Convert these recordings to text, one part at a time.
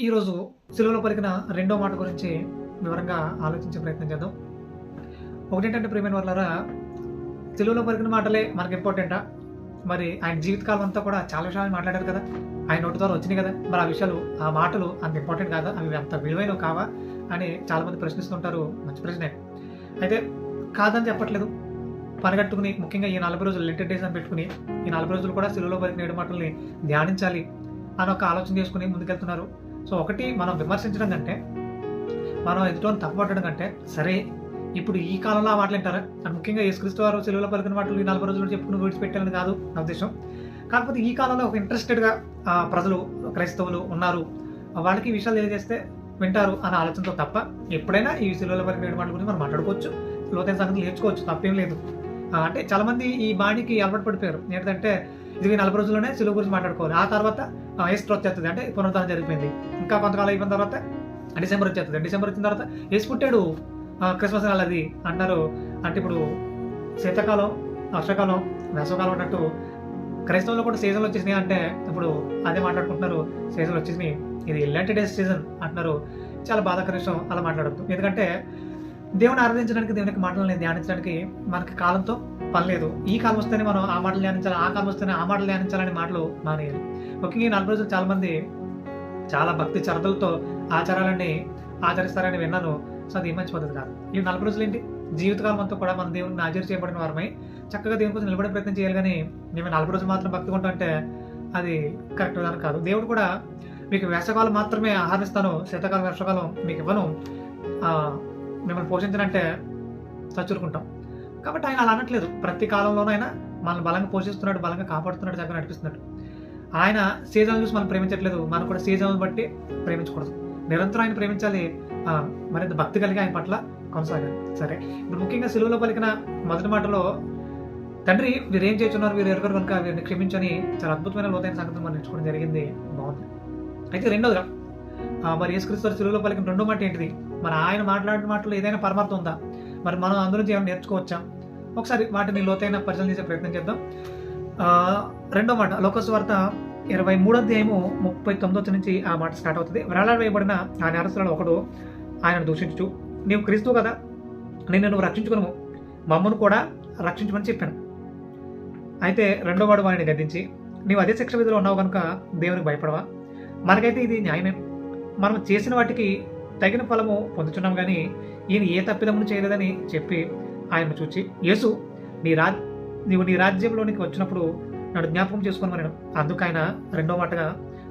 ఈరోజు సెలవులో పలికిన రెండో మాట గురించి వివరంగా ఆలోచించే ప్రయత్నం చేద్దాం. ఒకటేంటంటే ప్రేమైన వాళ్ళారా సిలువలో పలికిన మాటలే మనకి ఇంపార్టెంటా మరి ఆయన జీవితకాలం అంతా కూడా చాలా విషయాలు మాట్లాడారు కదా. ఆయన నోటి ద్వారా వచ్చినాయి కదా. మరి ఆ విషయాలు ఆ మాటలు అంత ఇంపార్టెంట్ కాదా? అవి అంత విలువైనవి కావా? అని చాలామంది ప్రశ్నిస్తుంటారు. మంచి ప్రశ్నే. అయితే కాదని చెప్పట్లేదు. పనిగట్టుకుని ముఖ్యంగా ఈ నలభై రోజులు లిమిటెడ్ డేస్ అని పెట్టుకుని ఈ నలభై రోజులు కూడా సెలవులో పలికిన ఏడు మాటల్ని ధ్యానించాలి అని ఒక ఆలోచన చేసుకుని ముందుకెళ్తున్నారు. సో ఒకటి మనం విమర్శించడం కంటే మనం ఎదుటి తప్పుపట్టడం కంటే సరే ఇప్పుడు ఈ కాలంలో ఆ మాటలు వింటారా? అని ముఖ్యంగా యేసుక్రీస్తు వారు సెలవులో పలికిన మాటలు ఈ నలభై రోజులు చెప్పుకుని విడిచిపెట్టాలని కాదు నా ఉద్దేశం. కాకపోతే ఈ కాలంలో ఒక ఇంట్రెస్టెడ్గా ప్రజలు క్రైస్తవులు ఉన్నారు. వాళ్ళకి ఈ విషయాలు తెలియజేస్తే వింటారు అనే ఆలోచనతో తప్ప ఎప్పుడైనా ఈ సెలవుల పలికిన మాటల గురించి మనం మాట్లాడుకోవచ్చు లోతైన సంగతి నేర్చుకోవచ్చు తప్పేం లేదు. అంటే చాలామంది ఈ బాణికి అలవాటు పడిపోయారు. ఏంటంటే ఇది నలభై రోజుల్లోనే సిలువు గురించి మాట్లాడుకోవాలి. ఆ తర్వాత ఏస్టర్ వచ్చేస్తుంది అంటే పునరుద్ధరణ జరిగిపోయింది. ఇంకా కొంతకాలం అయిపోయిన తర్వాత డిసెంబర్ వచ్చేస్తుంది. డిసెంబర్ వచ్చిన తర్వాత ఏసు పుట్టాడు. క్రిస్మస్ అది అంటారు అంటే ఇప్పుడు శీతాకాలం వర్షాకాలం వేసవకాలం అన్నట్టు క్రైస్తవులు కూడా సీజన్లు వచ్చేసినాయి అంటే ఇప్పుడు అదే మాట్లాడుకుంటున్నారు. సీజన్లు వచ్చేసినాయి. ఇది ఇలాంటి డేస్ సీజన్ అంటున్నారు. చాలా బాధాకర విషయం అలా మాట్లాడద్దు. ఎందుకంటే దేవుని ఆరాధించడానికి దేవునికి మాటలని ధ్యానించడానికి మనకి కాలంతో పని లేదు. ఈ కాలం వస్తేనే మనం ఆ మాటలు ధ్యానించాలి ఆ కాలం వస్తేనే ఆ మాటలు ధ్యానించాలని మాటలు మానేయాలి. ముఖ్యంగా ఈ నలభై రోజులు చాలా మంది చాలా భక్తి చరతలతో ఆచారాలన్నీ ఆచరిస్తారని విన్నాను. సో అది మంచి పద్ధతి కాదు. ఈ నలభై రోజులు ఏంటి? జీవితకాలం అంతా కూడా మన దేవుని ఆచరి చేయబడిన వారమై చక్కగా దేవుని కోసం నిలబడే ప్రయత్నం చేయాలి కానీ మేము నలభై రోజులు మాత్రం భక్తి కొంటా అంటే అది కరెక్ట్ విధానం కాదు. దేవుడు కూడా మీకు వేసవకాలం మాత్రమే ఆహరిస్తాను శీతాకాలం వర్షాకాలం మీకు ఇవ్వను. మిమ్మల్ని పోషించనంటే చచ్చురుకుంటాం. కాబట్టి ఆయన అలా అనట్లేదు. ప్రతి కాలంలోనైనా మనల్ని బలంగా పోషిస్తున్నాడు బలంగా కాపాడుతున్నాడు చక్కగా నడిపిస్తున్నాడు. ఆయన సీజన్ చూసి మనం ప్రేమించట్లేదు. మనం కూడా సీజన్ బట్టి ప్రేమించకూడదు. నిరంతరం ఆయన ప్రేమించాలి. మరింత భక్తి కలిగి ఆయన పట్ల కొనసాగాలి. సరే. ఇప్పుడు ముఖ్యంగా సిలువలో పలికిన మొదటి మాటలో తండ్రి వీరు ఏం చేస్తున్నారు? వీరు ఎరుగరు కనుక వీరిని క్షమించని చాలా అద్భుతమైన లోతైన సంగతి మనం నేర్చుకోవడం జరిగింది. బాగుంది. అయితే రెండోదిగా మరి యేసుక్రీస్తు సెలువులో పలికిన రెండో మాట ఏంటిది? మరి ఆయన మాట్లాడిన మాటలు ఏదైనా పరమార్థం ఉందా? మరి మనం అందులో ఏమైనా నేర్చుకోవచ్చా? ఒకసారి వాటిని లోతైన పరిశీలన చేసే ప్రయత్నం చేద్దాం. రెండో మాట లోకస్ వార్త ఇరవై మూడో అధ్యాయము ముప్పై తొమ్మిదో నుంచి ఆ మాట స్టార్ట్ అవుతుంది. వేలాడ వేయబడిన ఆ నేరస్తులలో ఒకడు ఆయనను దూషించు నీవు క్రీస్తు కదా నేను నువ్వు రక్షించుకును మమ్మను కూడా రక్షించమని చెప్పాను. అయితే రెండో వాడు వాడిని గద్దించి నీవు అదే శిక్ష విధిలో ఉన్నావు కనుక దేవునికి భయపడవా? మనకైతే ఇది న్యాయమే. మనం చేసిన వాటికి తగిన ఫలము పొందుతున్నాం కానీ ఈయన ఏ తప్పిదమును చేయలేదని చెప్పి ఆయనను చూచి యేసు నీ రా నీవు నీ రాజ్యంలోనికి వచ్చినప్పుడు నన్ను జ్ఞాపకం చేసుకొని నేను అందుకు ఆయన రెండో మాటగా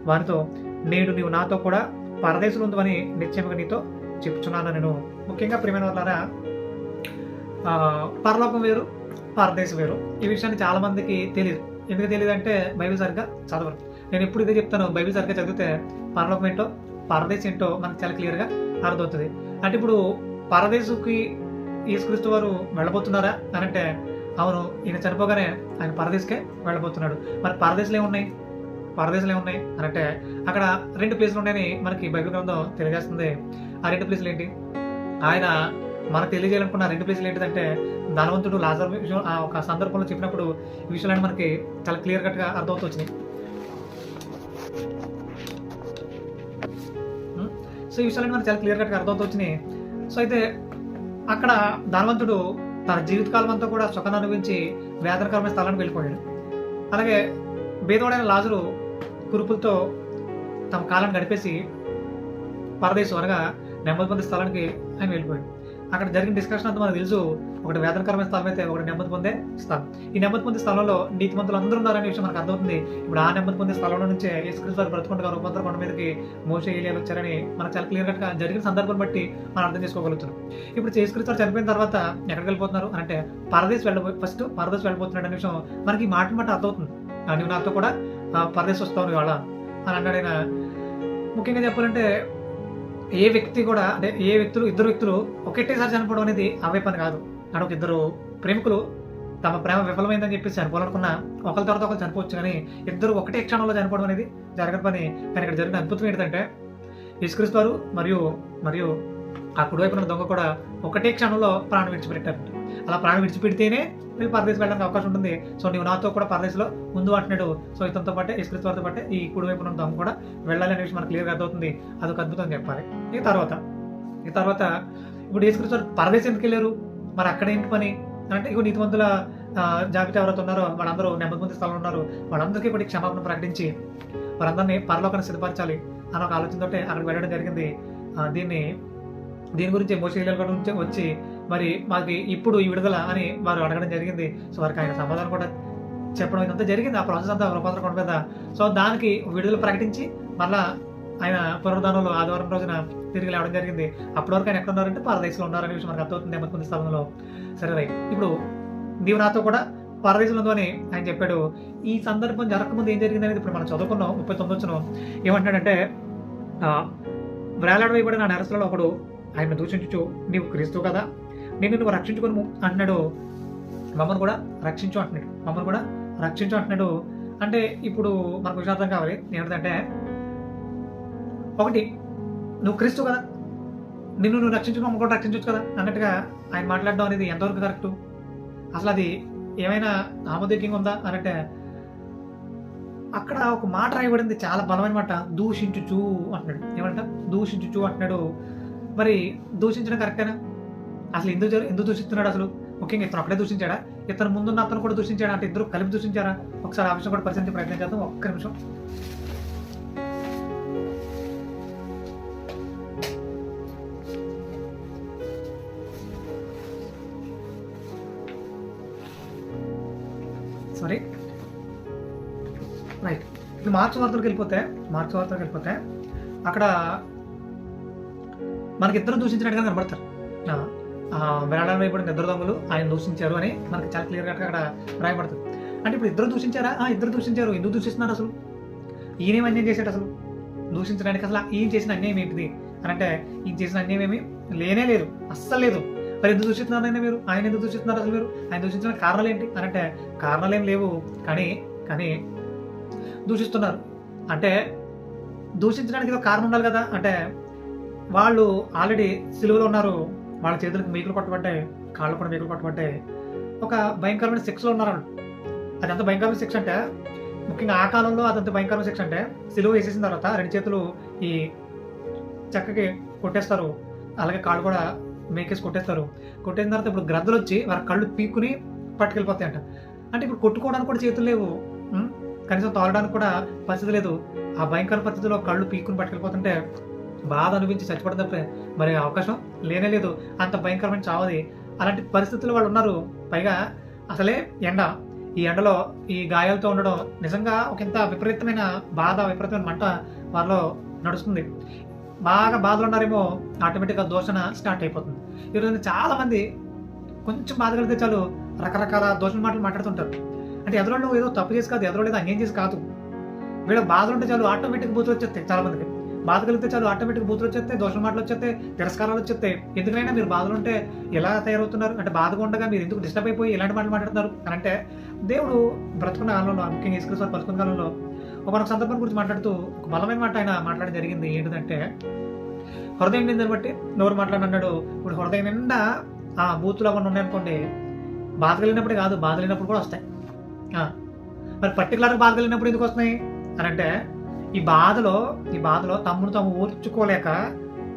వారితో నేడు నీవు నాతో కూడా పరదేశంలో ఉందని నిశ్చయంగా నీతో చెప్తున్నాను నేను ముఖ్యంగా ప్రియమైన వాళ్ళారా పరలోకం వేరు పరదేశం వేరు. ఈ విషయాన్ని చాలామందికి తెలియదు ఎందుకు తెలియదు అంటే బైబిల్ సరిగ్గా చదవరు. నేను ఎప్పుడు ఇదే చెప్తాను. బైబిల్ సరిగ్గా చదివితే పరలోకం ఏంటో పరదేశం ఏంటో మనకు చాలా క్లియర్గా అర్థమవుతుంది. అంటే ఇప్పుడు పరదేశంకి యేసుక్రీస్తు వారు వెళ్ళబోతున్నారా అని అంటే అవును ఈయన చనిపోగానే ఆయన పరదేశకే వెళ్ళబోతున్నాడు. మరి పరదేశాలు ఏమున్నాయి? పరదేశాలు ఏమున్నాయి అని అంటే అక్కడ రెండు ప్లేసులు ఉన్నాయని మనకి బైబిల్ గ్రంథం తెలియజేస్తుంది. ఆ రెండు ప్లేసులు ఏంటి? ఆయన మనకు తెలియజేయాలనుకున్న రెండు ప్లేసులు ఏంటిదంటే ధనవంతుడు లాజర్ విషయం ఆ ఒక సందర్భంలో చెప్పినప్పుడు ఈ విషయాలన్నీ మనకి చాలా క్లియర్ కట్గా అర్థమవుతూ వచ్చినాయి. సో ఈ విషయాలు మనకు చాలా క్లియర్ కట్గా అర్థమవుతూ వచ్చినాయి సో అయితే అక్కడ ధనవంతుడు తన జీవితకాలం అంతా కూడా సుఖాన్ని అనుభవించి వేదనకరమైన స్థలానికి వెళ్ళిపోయాడు. అలాగే బీదవాడైన లాజరు కురుపులతో తమ కాలం గడిపేసి పరదేశం అనగా నెమ్మది స్థలానికి ఆయన వెళ్ళిపోయాడు. అక్కడ జరిగిన డిస్కషన్ అంతా మనకు తెలుసు. ఒకటి వేదనకరమైన స్థలం అయితే ఒకటి నెమ్మది పొందే స్థలం. ఈ నెమ్మది పొందే స్థలంలో నీతిమంతులు అందరూ ఉన్నారనే విషయం మనకు అర్థమవుతుంది. ఇప్పుడు ఆ నెమ్మది పొందే స్థలంలో నుంచే యేసుక్రీస్తు వారు బ్రతుకుంటూ రూపాంతర కొండ మీదకి మోసే ఏలియాలు వచ్చారని మనకు చాలా క్లియర్గా జరిగిన సందర్భం బట్టి మనం అర్థం చేసుకోగలుగుతున్నాం. ఇప్పుడు యేసుక్రీస్తు వారు చనిపోయిన తర్వాత ఎక్కడికి వెళ్ళిపోతున్నారు అని అంటే పరదేశ్ వెళ్ళబో ఫస్ట్ పరదేశ్ వెళ్ళిపోతున్నాడు అనే విషయం మనకి మాట మాట అర్థమవుతుంది. నువ్వు నాతో కూడా పరదేశ్ వస్తావు నువ్వు ఇవాళ అని అన్నాడు ఆయన. ముఖ్యంగా చెప్పాలంటే ఏ వ్యక్తి కూడా అంటే ఏ వ్యక్తులు ఇద్దరు వ్యక్తులు ఒకటేసారి చనిపోవడం అనేది అవే పని కాదు. అంటే ఒక ఇద్దరు ప్రేమికులు తమ ప్రేమ విఫలమైందని చెప్పేసి చనిపోవాలనుకున్న ఒకరి తర్వాత ఒకరు చనిపోవచ్చు కానీ ఇద్దరు ఒకటే క్షణంలో చనిపోవడం అనేది జరగదు పని కానీ ఇక్కడ జరిగిన అద్భుతం ఏంటంటే యేసుక్రీస్తు వారు మరియు మరియు ఆ కుడివైపున దొంగ కూడా ఒకటే క్షణంలో ప్రాణం విడిచిపెట్టారు. అలా ప్రాణం విడిచిపెడితేనే వీళ్ళు పరదేశం వెళ్ళడానికి అవకాశం ఉంటుంది. సో నువ్వు నాతో కూడా పరదేశంలో ముందు అంటున్నాడు. సో ఇతనితో పాటే యేసుక్రీస్తు వారితో పాటే ఈ కుడి వైపు ఉన్న దొంగ కూడా వెళ్ళాలి అనే విషయం మనకు క్లియర్గా అర్థమవుతుంది. అదొక అద్భుతం చెప్పాలి. ఈ తర్వాత ఈ తర్వాత ఇప్పుడు యేసుక్రీస్తు వారు పరదేశం ఎందుకు వెళ్ళారు? మరి అక్కడ ఏంటి పని? అంటే ఇగో నీతిమంతుల జాబితా ఎవరైతే ఉన్నారో వాళ్ళందరూ నెమ్మది మంది స్థలంలో ఉన్నారు. వాళ్ళందరికీ ఇప్పుడు క్షమాపణ ప్రకటించి వారందరినీ పరలోకాన్ని సిద్ధపరచాలి అని ఒక ఆలోచనతో అక్కడికి వెళ్ళడం జరిగింది. దీన్ని దీని గురించి మోసీల గురించి వచ్చి మరి మాకు ఇప్పుడు ఈ విడుదల అని వారు అడగడం జరిగింది. సో వారికి ఆయన సమాధానం కూడా చెప్పడం ఇదంతా జరిగింది. ఆ ప్రాసెస్ అంతా రూపాంతర కొండ మీద. సో దానికి విడుదల ప్రకటించి మళ్ళా ఆయన పునరుద్ధానంలో ఆదివారం రోజున తిరిగి లేవడం జరిగింది. అప్పటి వరకు ఆయన ఎక్కడ ఉన్నారంటే పారదేశంలో ఉన్నారనే విషయం మనకు అర్థమవుతుంది. ఎంతమంది స్థలంలో సరే రైట్. ఇప్పుడు నీవు నాతో కూడా పారదేశంలో అని ఆయన చెప్పాడు. ఈ సందర్భం జరగకముందు ఏం జరిగింది అనేది ఇప్పుడు మనం చదువుకున్నాం. ముప్పై తొమ్మిది వచ్చిన. ఏమంటాడంటే వేలాడవేయబడిన నెరసలలో ఒకడు ఆయన దూషించు నీవు క్రీస్తు కదా? నేను నువ్వు రక్షించుకుని అంటున్నాడు మమ్మల్ని కూడా రక్షించు అంటున్నాడు. మమ్మల్ని కూడా రక్షించు అంటున్నాడు. అంటే ఇప్పుడు మనకు విషాదం కావాలి. ఏంటంటే ఒకటి నువ్వు క్రీస్తు కదా. నిన్ను నువ్వు రక్షించుకుని మమ్మల్ని కూడా రక్షించవచ్చు కదా అన్నట్టుగా ఆయన మాట్లాడడం అనేది ఎంతవరకు కరెక్టు? అసలు అది ఏమైనా ఆమోదయోగ్యంగా ఉందా అనంటే అక్కడ ఒక మాట రాయబడింది చాలా బలమైన మాట దూషించుచు అంటున్నాడు. ఏమంట? దూషించుచు అంటున్నాడు. మరి దూషించడం కరెక్టేనా? అసలు ఎందుకు ఎందుకు దూషిస్తున్నాడు అసలు? ముఖ్యంగా ఇతను అక్కడే దూషించాడా? ఇతను ముందున్న అతను కూడా దూషించాడా? అంటే ఇద్దరు కలిపి దూషించారా? ఒకసారి ఆ విషయం కూడా పరిశీలించే ప్రయత్నం చేద్దాం. ఒక్క నిమిషం. సారీ రైట్ ఇప్పుడు మార్చి వార్తలకు వెళ్ళిపోతే మార్చి వార్తలకు వెళ్ళిపోతే అక్కడ మనకి ఇద్దరు దూషించినట్టుగా కనబడతారు. వెళ్ళడం అయిపోయిన ఇద్దరు దొంగలు ఆయన దూషించారు అని మనకి చాలా క్లియర్గా అక్కడ రాయబడుతుంది. అంటే ఇప్పుడు ఇద్దరు దూషించారా? ఆ, ఇద్దరు దూషించారు. ఎందుకు దూషిస్తున్నారు అసలు? ఈయనేం అన్యాయం చేశాడు అసలు? దూషించడానికి అసలు ఈయన చేసిన అన్యాయం ఏంటిది? అని అంటే ఈయన చేసిన అన్యాయం ఏమి లేనే లేదు. అస్సలు లేదు. మరి ఎందుకు దూషిస్తున్నారు మీరు? ఆయన ఎందుకు దూషిస్తున్నారు అసలు మీరు? ఆయన దూషించిన కారణాలు ఏంటి? అని అంటే కారణాలు ఏం లేవు. కానీ కానీ దూషిస్తున్నారు. అంటే దూషించడానికి ఏదో కారణం ఉండాలి కదా? అంటే వాళ్ళు ఆల్రెడీ సిలువలో ఉన్నారు. వాళ్ళ చేతులకు మేకలు కొట్టబడ్డాయి కాళ్ళు కూడా మేకలు కొట్టబడ్డాయి ఒక భయంకరమైన శిక్షలో ఉన్నారు వాళ్ళు అది ఎంత భయంకరమైన శిక్ష అంటే ముఖ్యంగా ఆ కాలంలో అదంత భయంకరమైన శిక్ష అంటే సిలువ వేసేసిన తర్వాత రెండు చేతులు ఈ చెక్కకి కొట్టేస్తారు. అలాగే కాళ్ళు కూడా మేకేసి కొట్టేస్తారు. కొట్టేసిన తర్వాత ఇప్పుడు గ్రద్దలు వచ్చి వారి కళ్ళు పీక్కుని పట్టుకెళ్ళిపోతాయి అంట అంటే ఇప్పుడు కొట్టుకోవడానికి కూడా చేతులు లేవు. కనీసం తోలడానికి కూడా పరిస్థితి లేదు. ఆ భయంకర పరిస్థితిలో కళ్ళు పీక్కుని పట్టుకెళ్ళిపోతుంటే బాధ అనిపించి చచ్చిపోవడం తప్పే మరి అవకాశం లేనే లేదు. అంత భయంకరమైన చావది. అలాంటి పరిస్థితుల్లో వాళ్ళు ఉన్నారు. పైగా అసలే ఎండ. ఈ ఎండలో ఈ గాయాలతో ఉండడం నిజంగా ఒక ఇంత విపరీతమైన బాధ విపరీతమైన మంట వారిలో నడుస్తుంది. బాగా బాధలు ఉన్నారేమో ఆటోమేటిక్గా దోషణ స్టార్ట్ అయిపోతుంది. ఈరోజు చాలామంది కొంచెం బాధ కలిగితే చాలు రకరకాల దోషణ మాటలు మాట్లాడుతుంటారు. అంటే ఎదురు నువ్వు ఏదో తప్పు చేసి కాదు ఎదురు ఏదో అన్యాయం చేసి కాదు. వీళ్ళ బాధలు ఉంటే చాలు ఆటోమేటిక్ బూతులు వచ్చేస్తాయి చాలా మందికి బాధ కలిగితే చాలు ఆటోమేటిక్ బూతులు వచ్చేస్తాయి దోషం మాటలు వచ్చేస్తాయి తిరస్కారాలు వచ్చేస్తాయి. ఎందుకైనా మీరు బాధలు ఉంటే ఎలా తయారవుతున్నారు? అంటే బాధగా ఉండగా మీరు ఎందుకు డిస్టర్బ్ అయిపోయి ఇలాంటి మాటలు మాట్లాడుతున్నారు? అని అంటే దేవుడు బ్రతుకున్న కాలంలో ముఖ్యంగా ఇసుకృష్ణ బ్రతుకున్న కాలంలో ఒక సందర్భం గురించి మాట్లాడుతూ ఒక బలమైన మాట ఆయన మాట్లాడడం జరిగింది. ఏంటంటే హృదయం నిందని బట్టి నోరు మాట్లాడినాడు ఇప్పుడు హృదయం నిండా ఆ బూతులు అవన్నీ ఉన్నాయనుకోండి బాధగలిగినప్పుడే కాదు బాధ లేనప్పుడు కూడా వస్తాయి. మరి పర్టికులర్గా బాధ కలిగినప్పుడు ఎందుకు వస్తున్నాయి? అని అంటే ఈ బాధలో ఈ బాధలో తమ్ముడు తాము ఓర్చుకోలేక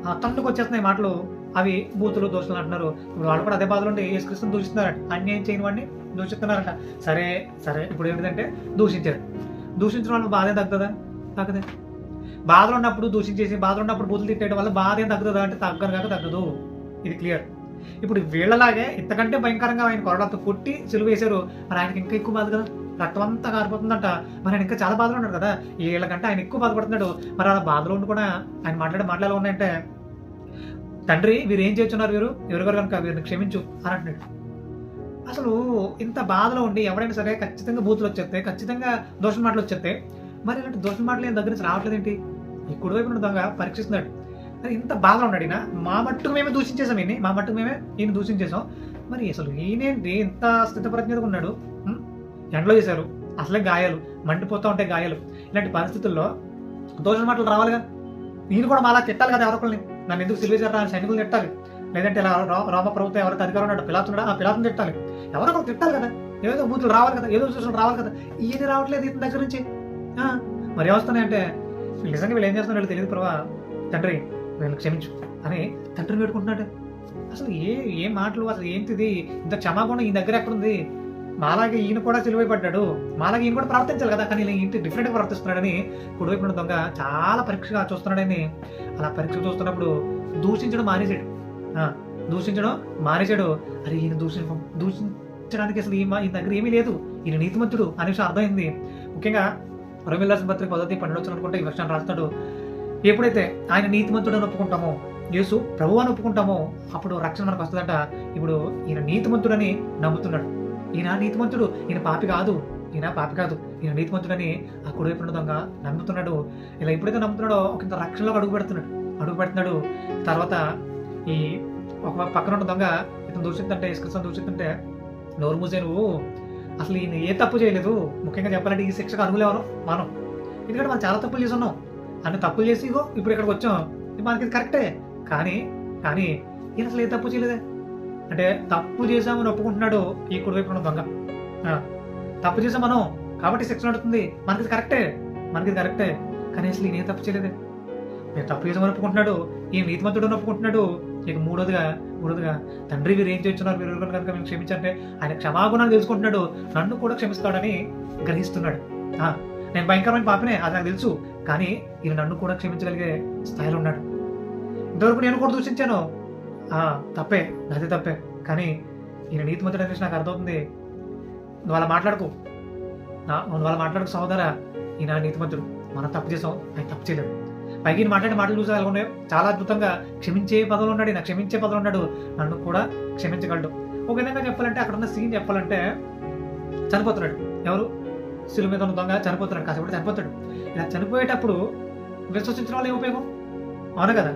ఆ, తన్నుకు వచ్చేస్తున్నాయి మాటలు. అవి బూతులు దోషులు అంటున్నారు. ఇప్పుడు వాళ్ళు కూడా అదే బాధలు ఉంటే యేసుక్రీస్తుని దూషిస్తున్నారట. అన్యాయం చేయని వాడిని దూషిస్తున్నారంట. సరే సరే. ఇప్పుడు ఏంటంటే దూషించారు. దూషించిన వాళ్ళు బాధే తగ్గుతుందా? తగ్గదే. బాధలు ఉన్నప్పుడు దూషించేసి బాధలు ఉన్నప్పుడు బూతులు తిట్టేయడం వల్ల బాధ ఏం తగ్గుతుందా అంటే తగ్గరు కాక తగ్గదు. ఇది క్లియర్. ఇప్పుడు వీళ్ళలాగే ఇంతకంటే భయంకరంగా ఆయన కొరడాతో కొట్టి సిలువ వేశారు మరి ఆయనకి ఇంకా ఎక్కువ బాధ కదా? రక్తం అంతా కారిపోతుందంట. మరి ఆయన ఇంకా చాలా బాధలు ఉన్నాడు కదా. వీళ్ళకంటే ఆయన ఎక్కువ బాధపడుతున్నాడు. మరి అలా బాధలో ఉండి కూడా ఆయన మాట్లాడే మాటలు ఎలా ఉన్నాయంటే తండ్రి వీరు ఏం చేస్తున్నారు వీరు ఎవరిగారు కనుక వీరిని క్షమించు అని అంటున్నాడు. అసలు ఇంత బాధలో ఉండి ఎవరైనా సరే ఖచ్చితంగా బూతులు వచ్చేస్తాయి ఖచ్చితంగా దోషం మాటలు వచ్చేస్తాయి. మరి ఇలాంటి దోషం మాటలు ఏం దగ్గర నుంచి రావట్లేదు ఏంటి ఈ కుడివైపు ఉన్న దొంగ పరీక్షిస్తున్నాడు. మరి ఇంత బాధలో ఉన్నాడు ఈయన. మా మట్టుకు మేమే దూషించేసాం ఈయన్ని. మా మట్టుకు మేమే ఈయన దూషించేసాం మరి అసలు ఈయనేంటి? ఇంత స్థితప్రజ్ఞ మీద ఉన్నాడు. ఎండలో చేశారు. అసలే గాయాలు. మండిపోతూ ఉంటాయి గాయాలు. ఇలాంటి పరిస్థితుల్లో దోషణ మాటలు రావాలిగా. నేను కూడా మాలా తిట్టాలి కదా ఎవరొకరిని. నన్ను ఎందుకు సిలివేశారా అని సైనికులు తిట్టాలి? లేదంటే ఇలా రా- రామ ప్రభుత్వం ఎవరైతే అధికారం ఉన్నాడో పిలాతున్నాడు ఆ పిలాతను తిట్టాలి. ఎవరో ఒకరు తిట్టాలి కదా. ఏదో బూతులు రావాలి కదా ఏదో చూసిన రావాలి కదా. ఏది రావట్లేదు ఇతని దగ్గర నుంచి. మరి ఏమొస్తున్నాయంటే అంటే నిజంగా వీళ్ళు ఏం చేస్తున్నారో తెలియదు ప్రభా. తండ్రి నేను క్షమించు. అని తండ్రిని పెట్టుకుంటున్నాడు. అసలు ఏ ఏ మాటలు అసలు ఏంటిది? ఇంత క్షమాగుణం ఈ దగ్గర ఎక్కడుంది? మాలాగే ఈయన కూడా సిలువైపడ్డాడు. మాలాగే ఈయన కూడా ప్రవర్తించాలి కదా. కానీ ఇలా ఇంటి డిఫరెంట్గా ప్రవర్తిస్తున్నాడని కుడివైపు దొంగ చాలా పరీక్షగా చూస్తున్నాడని. అలా పరీక్ష చూస్తున్నప్పుడు దూషించడం మానేశాడు. దూషించడం మానేశాడు. అరే ఈయన దూషి దూషించడానికి అసలు ఈ మా- ఈయన దగ్గర ఏమీ లేదు. ఈయన నీతిమంతుడు అనే విషయం అర్థమైంది. ముఖ్యంగా రవిల్లాసిన పత్రిక పద్ధతి పన్నెండు అనుకుంటే ఈ విషయాన్ని రాస్తాడు. ఎప్పుడైతే ఆయన నీతిమంతుడు అని ఒప్పుకుంటామో యేసు ప్రభు అని ఒప్పుకుంటామో అప్పుడు రక్షణ మనకు వస్తుందట. ఇప్పుడు ఈయన నీతిమంతుడని నమ్ముతున్నాడు. ఈయన నీతిమంతుడు ఈయన పాపి కాదు ఈయన పాపి కాదు ఈయన నీతిమంతుడని ఆ కుడివైపు ఉన్న దొంగ నమ్ముతున్నాడు. ఇలా ఎప్పుడైతే నమ్ముతున్నాడో ఒక రక్షణలో రక్షణలోకి అడుగు పెడుతున్నాడు. అడుగు పెడుతున్నాడు. తర్వాత ఈ ఒక పక్కన ఉన్న దొంగ ఇతను దూషిస్తుంటే ఇసుకృష్ణ దూషిస్తుంటే నోరు మూసే నువ్వు. అసలు ఈయన ఏ తప్పు చేయలేదు. ముఖ్యంగా చెప్పాలంటే ఈ శిక్షకు అర్హులు మనం. ఎందుకంటే మనం చాలా తప్పులు చేస్తున్నాం. అన్ని తప్పులు చేసి ఇగో ఇప్పుడు ఇక్కడికి వచ్చాం. మనకి ఇది కరెక్టే. కానీ కానీ ఈయన అసలు ఏ తప్పు చేయలేదే? అంటే తప్పు చేశామని ఒప్పుకుంటున్నాడు ఈ కుడివైపు ఉన్న దొంగ. తప్పు చేసాం మనం కాబట్టి శిక్ష నడుతుంది. మనకి ఇది కరెక్టే మనకి ఇది కరెక్టే. కానీ అసలు ఈయన తప్పు చేయలేదే? నేను తప్పు చేసామని ఒప్పుకుంటున్నాడు ఈ నీతిమంతుడు ఒప్పుకుంటున్నాడు. ఇక మూడోదిగా మూడోదిగా తండ్రి వీరు ఏం చేస్తున్నారు? మీరు కనుక మేము క్షమించంటే ఆయన క్షమాగుణాలు తెలుసుకుంటున్నాడు. నన్ను కూడా క్షమిస్తాడని గ్రహిస్తున్నాడు. నేను భయంకరమైన పాపనే అది నాకు తెలుసు. కానీ ఈయన నన్ను కూడా క్షమించగలిగే స్థాయిలో ఉన్నాడు. ఇంతవరకు నేను కూడా దూషించాను. తప్పే నాది తప్పే. కానీ ఈయన నీతిమంతుడు అనేసి నాకు అర్థమవుతుంది. నువ్వు అలా మాట్లాడుకో. నా- నువ్వు అలా మాట్లాడుకు సహోదరా. ఈయన నీతిమంతుడు మనం తప్పు చేసాం. ఆయన తప్పు చేయలేదు. పైకి మాట్లాడే మాటలు చూసే అలా ఉన్నాయి చాలా అద్భుతంగా క్షమించే పదవులు ఉన్నాడు నాకు క్షమించే పదవులు ఉన్నాడు. నన్ను కూడా క్షమించగలడు. ఒక విధంగా చెప్పాలంటే అక్కడ ఉన్న సీన్ చెప్పాలంటే చనిపోతున్నాడు. ఎవరు? శిలు మీద ఉన్న దొంగ చనిపోతున్నాడు. కాసేపు చనిపోతాడు. ఇలా చనిపోయేటప్పుడు విశ్వసించడం వల్ల ఏం ఉపయోగం? అవును కదా?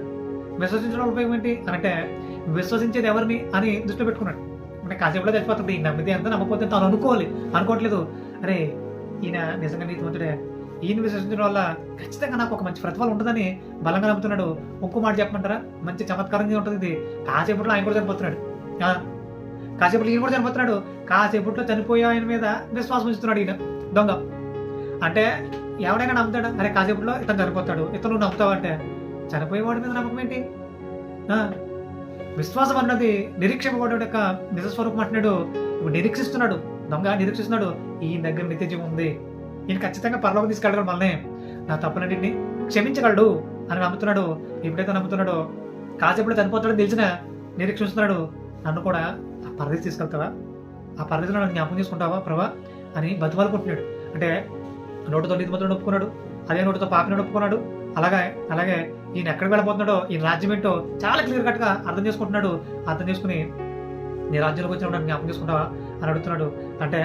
విశ్వసించడం ఉపయోగం ఏంటి? అనంటే అంటే విశ్వసించేది ఎవరిని అని దృష్టిలో పెట్టుకున్నాడు. అంటే కాసేపులో తెలిసిపోతుంది ఈయన నమ్మితే ఎంత నమ్మకపోతే తాను అనుకోవాలి. అనుకోవట్లేదు. అరే ఈయన నిజంగా నీతిమంతుడే. ఈయన విశ్వసించడం వల్ల ఖచ్చితంగా నాకు ఒక మంచి ప్రతిఫలం ఉంటుందని బలంగా నమ్ముతున్నాడు. ఇంకో మాట చెప్పమంటారా? మంచి చమత్కారంగా ఉంటుంది ఇది. కాసేపట్లో ఆయన కూడా చనిపోతున్నాడు. కాసేపట్లో ఈయన కూడా చనిపోతున్నాడు. కాసేపట్లో చనిపోయే ఆయన మీద విశ్వాసం ఉంచుతున్నాడు ఈయన. దొంగ. అంటే ఎవడైనా నమ్ముతాడు? అరే కాసేపట్లో ఇతను చనిపోతాడు. ఇతను నమ్ముతావు అంటే చనిపోయేవాడి మీద నమ్మకం ఏంటి? విశ్వాసం అన్నది నిరీక్షింపబడే యొక్క నిజస్వరూపం అంటున్నాడు. నిరీక్షిస్తున్నాడు. దొంగ నిరీక్షిస్తున్నాడు. ఈయన దగ్గర నిత్యజీవం ఉంది. ఈయన ఖచ్చితంగా పరలోకి తీసుకెళ్ళగలడు మనల్ని. నా తప్పులన్నింటిని క్షమించగలడు అని నమ్ముతున్నాడు. ఎప్పుడైతే నమ్ముతున్నాడో కాసేపుడు చనిపోతాడని తెలిసిన నిరీక్షిస్తున్నాడు. నన్ను కూడా ఆ పరదేశ్ తీసుకెళ్తావా? ఆ పరదేశంలో నన్ను జ్ఞాపకం చేసుకుంటావా ప్రభా? అని బతిమాలుకుంటున్నాడు. అంటే నోటుతో నీతిమంతుడు ఒప్పుకున్నాడు అదే నోటితో పాపిని ఒప్పుకున్నాడు అలాగే అలాగే ఈయన ఎక్కడికి వెళ్ళబోతున్నాడో ఈ రాజ్యం ఏంటో చాలా క్లియర్ కట్గా అర్థం చేసుకుంటున్నాడు. అర్థం చేసుకుని నీ రాజ్యంలోకి వచ్చిన నన్ను జ్ఞాపకం చేసుకుంటావా అని అడుగుతున్నాడు. అంటే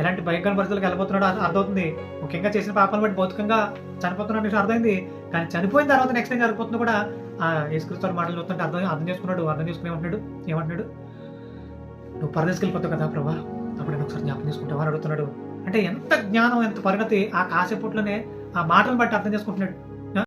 ఎలాంటి భయంకర పరిస్థితులకు వెళ్ళబోతున్నాడో అది అర్థమవుతుంది. ముఖ్యంగా చేసిన పాపాలను బట్టి భౌతికంగా చనిపోతున్నాడు నీకు అర్థమైంది. కానీ చనిపోయిన తర్వాత నెక్స్ట్ టైం జరిగిపోతుంది కూడా ఆ యేసుక్రీస్తు మాటలు చూస్తుంటే అర్థం అర్థం చేసుకున్నాడు అర్థం చేసుకుని ఏమంటున్నాడు? ఏమంటున్నాడు? నువ్వు పరదేశకి వెళ్ళిపోతావు కదా ప్రభా అప్పుడు నేను ఒకసారి జ్ఞాపకం చేసుకుంటావా అని అడుగుతున్నాడు. అంటే ఎంత జ్ఞానం ఎంత పరిణతి ఆ కాసేపట్లోనే ఆ మాటలను బట్టి అర్థం చేసుకుంటున్నాడు.